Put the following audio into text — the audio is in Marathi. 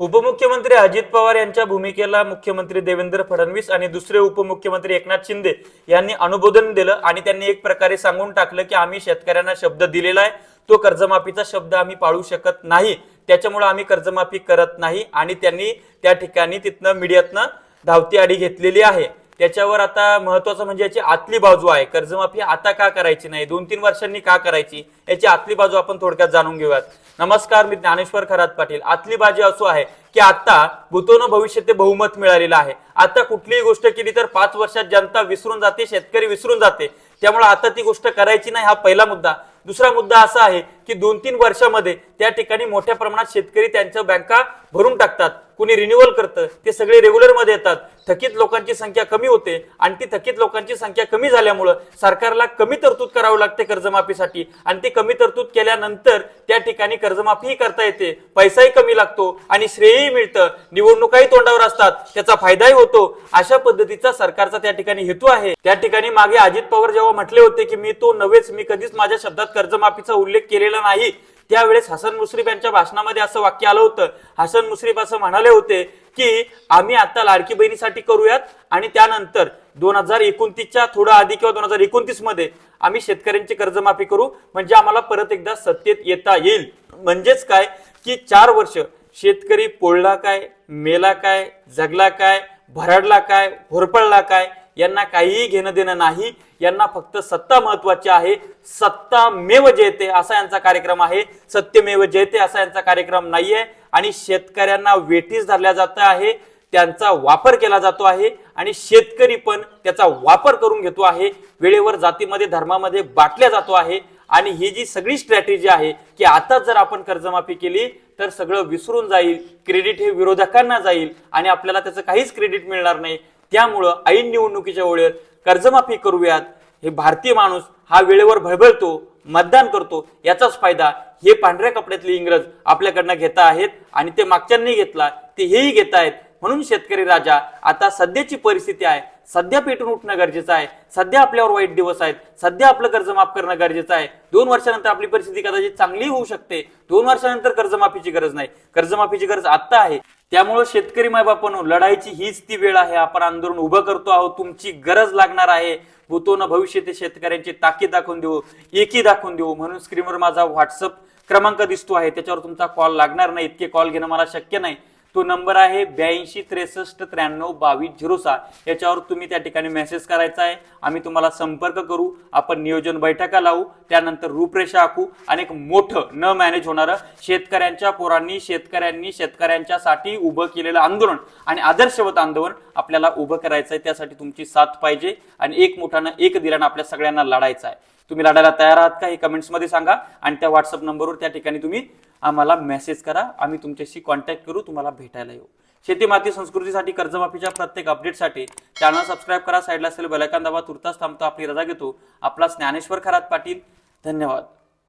उपमुख्यमंत्री अजित पवार यांच्या भूमिकेला मुख्यमंत्री देवेंद्र फडणवीस आणि दुसरे उपमुख्यमंत्री एकनाथ शिंदे यांनी अनुमोदन दिलं आणि त्यांनी एक प्रकारे सांगून टाकलं की आम्ही शेतकऱ्यांना शब्द दिलेला आहे. तो कर्जमाफीचा शब्द आम्ही पाळू शकत नाही. त्याच्यामुळे आम्ही कर्जमाफी करत नाही आणि त्यांनी त्या ठिकाणी तिथनं मीडियातनं धावती आडी घेतलेली आहे. त्याच्यावर आता महत्वाचं म्हणजे याची आतली बाजू आहे. कर्जमाफी आता का करायची नाही? दोन तीन वर्षांनी का करायची? याची आतली बाजू आपण थोडक्यात जाणून घेऊयात. नमस्कार मी ज्ञानेश्वर खरात पाटील. आतली बाजू असो आहे की आता भूतोनं भविष्य ते बहुमत मिळालेलं आहे. आता कुठलीही गोष्ट केली तर पाच वर्षात जनता विसरून जाते शेतकरी विसरून जाते. त्यामुळे आता ती गोष्ट करायची नाही हा पहिला मुद्दा. दुसरा मुद्दा असा आहे की दोन तीन वर्षामध्ये त्या ठिकाणी मोठ्या प्रमाणात शेतकरी त्यांच्या बँका भरून टाकतात. कुणी रिन्युअल करतं ते सगळे रेग्युलरमध्ये येतात. थकीत लोकांची संख्या कमी होते आणि ती थकीत लोकांची संख्या कमी झाल्यामुळं सरकारला कमी तरतूद करावं लागते कर्जमाफीसाठी. आणि ती कमी तरतूद केल्यानंतर त्या ठिकाणी कर्जमाफीही करता येते. पैसाही कमी लागतो आणि श्रेयही मिळतं. निवडणुकाही तोंडावर असतात. त्याचा फायदाही होतो. अशा पद्धतीचा सरकारचा त्या ठिकाणी हेतू आहे. त्या ठिकाणी मागे अजित पवार जेव्हा म्हटले होते की मी तो नव्हेच मी कधीच माझ्या शब्दात कर्जमाफीचा उल्लेख केलेला नाही. त्यावेळेस हसन मुश्रीफ यांच्या भाषणामध्ये असं वाक्य आलं होतं. हसन मुश्रीफ असं म्हणाले होते की आम्ही आता लाडकी बहिणीसाठी करूयात आणि त्यानंतर दोन हजार एकोणतीसच्या थोडं आधी किंवा दोन हजार एकोणतीसमध्ये आम्ही शेतकऱ्यांची कर्जमाफी करू. म्हणजे आम्हाला परत एकदा सत्तेत येता येईल. म्हणजेच काय? की चार वर्ष शेतकरी पोळला काय मेला काय जगला काय भराडला काय होरपळला काय यांना काहीही घेणं देणं नाही. यांना फक्त सत्ता महत्वाची आहे. सत्ता मेव जयते असा यांचा कार्यक्रम आहे. सत्यमेव जयते असा यांचा कार्यक्रम नाहीये. आणि शेतकऱ्यांना वेठीस धरल्या जात आहे. त्यांचा वापर केला जातो आहे. आणि शेतकरी पण त्याचा वापर करून घेतो आहे. वेळेवर जातीमध्ये धर्मामध्ये बाटल्या जातो आहे. आणि ही जी सगळी स्ट्रॅटेजी आहे की आता जर आपण कर्जमाफी केली तर सगळं विसरून जाईल. क्रेडिट हे विरोधकांना जाईल. आणि आपल्याला त्याचं काहीच क्रेडिट मिळणार नाही. त्यामुळं ऐन निवडणुकीच्या वेळेत कर्जमाफी करूयात. हे भारतीय माणूस हा वेळेवर भळभळतो मतदान करतो याचाच फायदा हे पांढऱ्या कपड्यातले इंग्रज आपल्याकडनं घेता आहेत आणि ते मागच्यांनी घेतला ते हेही घेत आहेत. म्हणून शेतकरी राजा आता सध्याची परिस्थिती आहे. सध्या पेटून उठणं गरजेचं आहे. सध्या आपल्यावर वाईट दिवस आहेत. सध्या आपलं कर्ज माफ करणं गरजेचं आहे. दोन वर्षानंतर आपली परिस्थिती कदाचित चांगली होऊ शकते. दोन वर्षानंतर कर्जमाफीची गरज नाही. कर्जमाफीची गरज आत्ता आहे. त्यामुळे शेतकरी मायबापांनो लढाईची हीच ती वेळ आहे. आपण आंदोलन उभं करतो आहोत. तुमची गरज लागणार आहे. भूतोनं भविष्य ते शेतकऱ्यांची ताकीद दाखवून देऊ एकी दाखवून देऊ. म्हणून स्क्रीनवर माझा व्हॉट्सअप क्रमांक दिसतो आहे. त्याच्यावर तुमचा कॉल लागणार नाही. इतके कॉल घेणं मला शक्य नाही. तो नंबर आहे ब्याऐंशी त्रेसष्ट त्र्याण्णव बावीस झिरो सहा याच्यावर तुम्ही त्या ठिकाणी मेसेज करायचा आहे. आम्ही तुम्हाला संपर्क करू. आपण नियोजन बैठका लावू. त्यानंतर रूपरेषा आखू. आणि एक मोठं न मॅनेज होणारं शेतकऱ्यांच्या पोरांनी शेतकऱ्यांनी शेतकऱ्यांच्यासाठी उभं केलेलं आंदोलन आणि आदर्शवत आंदोलन आपल्याला उभं करायचं आहे. त्यासाठी तुमची साथ पाहिजे आणि एक मोठानं एक दिलानं आपल्या सगळ्यांना लढायचं आहे. तुम्ही लढायला तयार आहात का हे कमेंट्समध्ये सांगा. आणि त्या व्हॉट्सअप नंबरवर त्या ठिकाणी तुम्ही आम्हाला मेसेज करा. आम्ही तुमच्याशी कॉन्टॅक्ट करू तुम्हाला भेटायला येऊ. शेती माती संस्कृतीसाठी कर्जमाफीच्या प्रत्येक अपडेटसाठी चॅनल सबस्क्राईब करा. साईडला असेल बेलायकान दाबा. तुर्तास थांबतो. आपली रजा घेतो. आपला ज्ञानेश्वर खरात पाटील. धन्यवाद.